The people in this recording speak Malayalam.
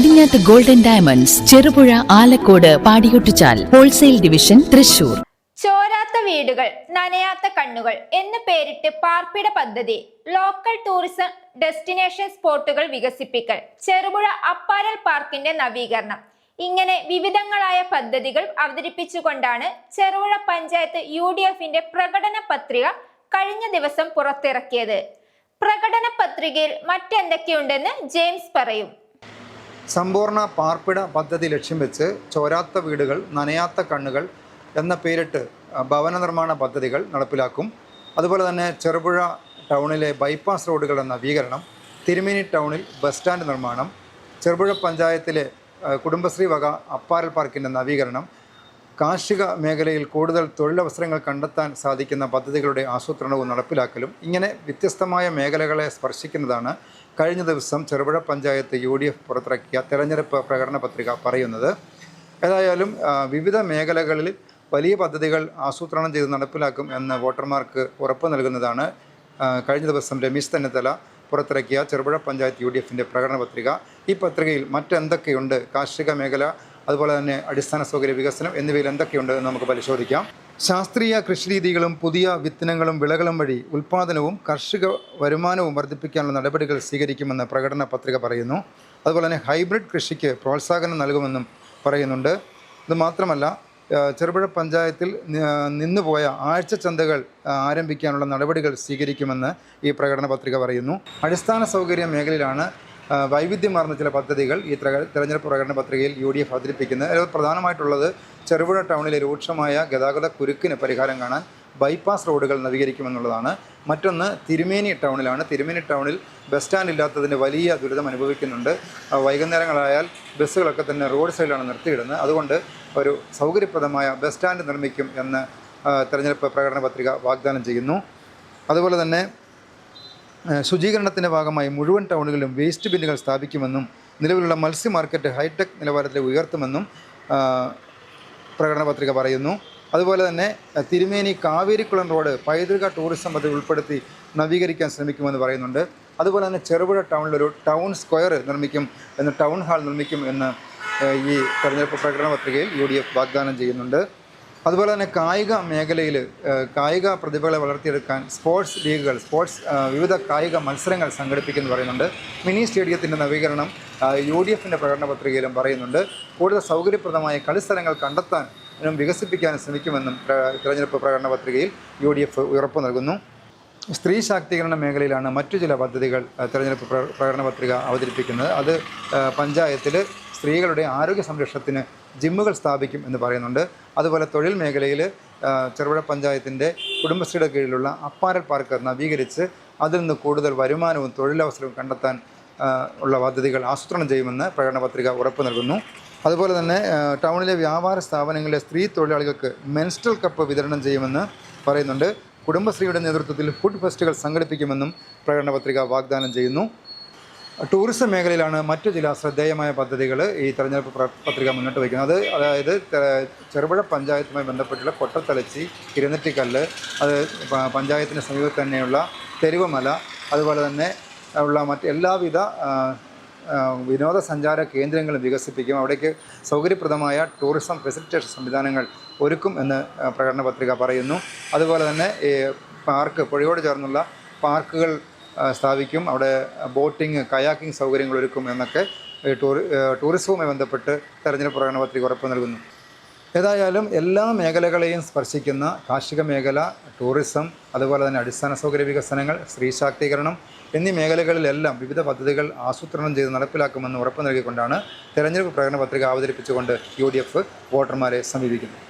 Padinjath golden diamonds Cherupuzha Alakode Padiyottichal wholesale division Thrissur. ചോരാത്ത വീടുകൾ നനയാത്ത കണ്ണുകൾ എന്ന് പേരിട്ട് പാർപ്പിട പദ്ധതി ലോക്കൽ ടൂറിസം ഡെസ്റ്റിനേഷൻ സ്പോട്ടുകൾ വികസിപ്പിക്കൽ ചെറുപുഴ അപ്പാരൽ പാർക്കിന്റെ നവീകരണം. ഇങ്ങനെ വിവിധങ്ങളായ പദ്ധതികൾ അവതരിപ്പിച്ചുകൊണ്ടാണ് ചെറുപുഴ പഞ്ചായത്ത് യു ഡി എഫിന്റെ പ്രകടന പത്രിക കഴിഞ്ഞ ദിവസം പുറത്തിറക്കിയത്. പ്രകടന പത്രികയിൽ മറ്റെന്തൊക്കെയുണ്ടെന്ന് ജെയിംസ് പറയും. സമ്പൂർണ പാർപ്പിട പദ്ധതി ലക്ഷ്യം വെച്ച് ചോരാത്ത വീടുകൾ നനയാത്ത കണ്ണുകൾ എന്ന പേരിട്ട് ഭവന നിർമ്മാണ പദ്ധതികൾ നടപ്പിലാക്കും. അതുപോലെ തന്നെ ചെറുപുഴ ടൗണിലെ ബൈപ്പാസ് റോഡുകളുടെ നവീകരണം തിരുമേനി ടൗണിൽ ബസ് സ്റ്റാൻഡ് നിർമ്മാണം ചെറുപുഴ പഞ്ചായത്തിലെ കുടുംബശ്രീ വക അപ്പാരൽ പാർക്കിന്റെ നവീകരണം കാർഷിക മേഖലയിൽ കൂടുതൽ തൊഴിലവസരങ്ങൾ കണ്ടെത്താൻ സാധിക്കുന്ന പദ്ധതികളുടെ ആസൂത്രണവും നടപ്പിലാക്കലും ഇങ്ങനെ വ്യത്യസ്തമായ മേഖലകളെ സ്പർശിക്കുന്നതാണ് കഴിഞ്ഞ ദിവസം Cherupuzha panchayat U D F പുറത്തിറക്കിയ തെരഞ്ഞെടുപ്പ് പ്രകടന പത്രിക പറയുന്നത് ഏതായാലും വിവിധ മേഖലകളിൽ വലിയ പദ്ധതികൾ ആസൂത്രണം ചെയ്ത് നടപ്പിലാക്കും എന്ന് വോട്ടർമാർക്ക് ഉറപ്പ് നൽകുന്നതാണ് കഴിഞ്ഞ ദിവസം രമേശ് ചെന്നിത്തല പുറത്തിറക്കിയ ചെറുപുഴ പഞ്ചായത്ത് യു ഡി എഫിന്റെ പ്രകടന പത്രിക. ഈ പത്രികയിൽ മറ്റെന്തൊക്കെയുണ്ട്? കാർഷിക മേഖല അതുപോലെ തന്നെ അടിസ്ഥാന സൗകര്യ വികസനം എന്നിവയിൽ എന്തൊക്കെയുണ്ട് എന്ന് നമുക്ക് പരിശോധിക്കാം. ശാസ്ത്രീയ കൃഷിരീതികളും പുതിയ വിത്തനങ്ങളും വിളകളും വഴി ഉൽപ്പാദനവും കർഷക വരുമാനവും വർദ്ധിപ്പിക്കാനുള്ള നടപടികൾ സ്വീകരിക്കുമെന്ന് പ്രകടന പത്രിക പറയുന്നു. അതുപോലെ തന്നെ ഹൈബ്രിഡ് കൃഷിക്ക് പ്രോത്സാഹനം നൽകുമെന്നും പറയുന്നുണ്ട്. ഇത് മാത്രമല്ല ചെറുപുഴ പഞ്ചായത്തിൽ നിന്നുപോയ ആഴ്ച ചന്തകൾ ആരംഭിക്കാനുള്ള നടപടികൾ സ്വീകരിക്കുമെന്ന് ഈ പ്രകടന പത്രിക പറയുന്നു. അടിസ്ഥാന സൗകര്യ മേഖലയിലാണ് വൈവിധ്യമാർന്ന ചില പദ്ധതികൾ ഈ ത്ര- തെരഞ്ഞെടുപ്പ് പ്രകടന പത്രികയിൽ യു ഡി എഫ് അവതരിപ്പിക്കുന്നത് അതിൽ പ്രധാനമായിട്ടുള്ളത് ചെറുപുഴ ടൗണിലെ രൂക്ഷമായ ഗതാഗത കുരുക്കിന് പരിഹാരം കാണാൻ ബൈപ്പാസ് റോഡുകൾ നവീകരിക്കുമെന്നുള്ളതാണ്. മറ്റൊന്ന് തിരുമേനി ടൗണിലാണ്. തിരുമേനി ടൗണിൽ ബസ് സ്റ്റാൻഡ് ഇല്ലാത്തതിന്റെ വലിയ ദുരിതം അനുഭവിക്കുന്നുണ്ട്. വൈകുന്നേരങ്ങളായാൽ ബസ്സുകളൊക്കെ തന്നെ റോഡ് സൈഡിലാണ് നിർത്തിയിടുന്നത്. അതുകൊണ്ട് ഒരു സൗകര്യപ്രദമായ ബസ് സ്റ്റാൻഡ് നിർമ്മിക്കും എന്ന് തെരഞ്ഞെടുപ്പ് പ്രകടന പത്രിക വാഗ്ദാനം ചെയ്യുന്നു. അതുപോലെ തന്നെ ശുചീകരണത്തിന്റെ ഭാഗമായി മുഴുവൻ ടൗണുകളിലും വേസ്റ്റ് ബിന്നുകൾ സ്ഥാപിക്കുമെന്നും നിലവിലുള്ള മത്സ്യ മാർക്കറ്റ് ഹൈടെക് നിലവാരത്തിൽ ഉയർത്തുമെന്നും പ്രകടന പത്രിക പറയുന്നു. അതുപോലെ തന്നെ തിരുമേനി കാവേരിക്കുളം റോഡ് പൈതൃക ടൂറിസം പദ്ധതി ഉൾപ്പെടുത്തി നവീകരിക്കാൻ ശ്രമിക്കുമെന്ന് പറയുന്നുണ്ട്. അതുപോലെ തന്നെ ചെറുപുഴ ടൗണിലൊരു ടൗൺ സ്ക്വയർ നിർമ്മിക്കും എന്ന് ടൗൺ ഹാൾ നിർമ്മിക്കും എന്ന് ഈ തെരഞ്ഞെടുപ്പ് പ്രകടന പത്രികയിൽ യു വാഗ്ദാനം ചെയ്യുന്നുണ്ട്. അതുപോലെ തന്നെ കായിക മേഖലയിൽ കായിക പ്രതിഭകളെ വളർത്തിയെടുക്കാൻ സ്പോർട്സ് ലീഗുകൾ സ്പോർട്സ് വിവിധ കായിക മത്സരങ്ങൾ സംഘടിപ്പിക്കുന്നു പറയുന്നുണ്ട്. മിനി സ്റ്റേഡിയത്തിന്റെ നവീകരണം യു ഡി എഫിന്റെ പ്രകടന പത്രികയിലും പറയുന്നുണ്ട്. കൂടുതൽ സൗകര്യപ്രദമായ കളിസ്ഥലങ്ങൾ കണ്ടെത്താൻ വികസിപ്പിക്കാനും ശ്രമിക്കുമെന്നും തിരഞ്ഞെടുപ്പ് പ്രകടന പത്രികയിൽ യു ഡി എഫ് ഉറപ്പ് നൽകുന്നു. സ്ത്രീ ശാക്തീകരണ മേഖലയിലാണ് മറ്റു ചില പദ്ധതികൾ തിരഞ്ഞെടുപ്പ് തെരഞ്ഞെടുപ്പ് പ്ര- പ്രകടന പത്രിക അവതരിപ്പിക്കുന്നത്. അത് പഞ്ചായത്തിൽ സ്ത്രീകളുടെ ആരോഗ്യ സംരക്ഷണത്തിന് ജിമ്മുകൾ സ്ഥാപിക്കും എന്ന് പറയുന്നുണ്ട്. അതുപോലെ തൊഴിൽ മേഖലയിൽ ചെറുപുഴ പഞ്ചായത്തിന്റെ കുടുംബശ്രീയുടെ കീഴിലുള്ള അപ്പാരൽ പാർക്ക് നവീകരിച്ച് അതിൽ നിന്ന് കൂടുതൽ വരുമാനവും തൊഴിലവസരവും കണ്ടെത്താൻ ഉള്ള പദ്ധതികൾ ആസൂത്രണം ചെയ്യുമെന്ന് പ്രകടന പത്രിക ഉറപ്പ് നൽകുന്നു. അതുപോലെ തന്നെ ടൗണിലെ വ്യാപാര സ്ഥാപനങ്ങളിലെ സ്ത്രീ തൊഴിലാളികൾക്ക് മെൻസ്ട്രൽ കപ്പ് വിതരണം ചെയ്യുമെന്ന് പറയുന്നുണ്ട്. കുടുംബശ്രീയുടെ നേതൃത്വത്തിൽ ഫുഡ് ഫെസ്റ്റുകൾ സംഘടിപ്പിക്കുമെന്നും പ്രകടന പത്രിക വാഗ്ദാനം ചെയ്യുന്നു. ടൂറിസം മേഖലയിലാണ് മറ്റു ചില ശ്രദ്ധേയമായ പദ്ധതികൾ ഈ തെരഞ്ഞെടുപ്പ് പത്രിക മുന്നോട്ട് വയ്ക്കുന്നത്. അതായത് ചെറുപുഴ പഞ്ചായത്തുമായി ബന്ധപ്പെട്ടുള്ള കൊട്ടത്തലച്ചി കിരുന്നറ്റിക്കല്ല് അത് പഞ്ചായത്തിന്റെ സമീപത്ത് തന്നെയുള്ള തെരുവുമല അതുപോലെ തന്നെ ഉള്ള മറ്റ് എല്ലാവിധ വിനോദസഞ്ചാര കേന്ദ്രങ്ങളും വികസിപ്പിക്കും. അവിടേക്ക് സൗകര്യപ്രദമായ ടൂറിസം ഫെസിലിറ്റേഷൻ സംവിധാനങ്ങൾ ഒരുക്കും എന്ന് പ്രകടന പത്രിക പറയുന്നു. അതുപോലെ തന്നെ ഈ പാർക്ക് പുഴയോട് ചേർന്നുള്ള പാർക്കുകൾ സ്ഥാപിക്കും. അവിടെ ബോട്ടിങ് കയാക്കിംഗ് സൗകര്യങ്ങൾ ഒരുക്കും എന്നൊക്കെ ടൂറിസവുമായി ബന്ധപ്പെട്ട് തെരഞ്ഞെടുപ്പ് പ്രകടന പത്രിക ഉറപ്പ് നൽകുന്നു. ഏതായാലും എല്ലാ മേഖലകളെയും സ്പർശിക്കുന്ന കാർഷിക മേഖല ടൂറിസം അതുപോലെ തന്നെ അടിസ്ഥാന സൗകര്യ വികസനങ്ങൾ സ്ത്രീ ശാക്തീകരണം എന്നീ മേഖലകളിലെല്ലാം വിവിധ പദ്ധതികൾ ആസൂത്രണം ചെയ്ത് നടപ്പിലാക്കുമെന്ന് ഉറപ്പ് നൽകിക്കൊണ്ടാണ് തെരഞ്ഞെടുപ്പ് പ്രകടന പത്രിക അവതരിപ്പിച്ചുകൊണ്ട് യു വോട്ടർമാരെ സമീപിക്കുന്നത്.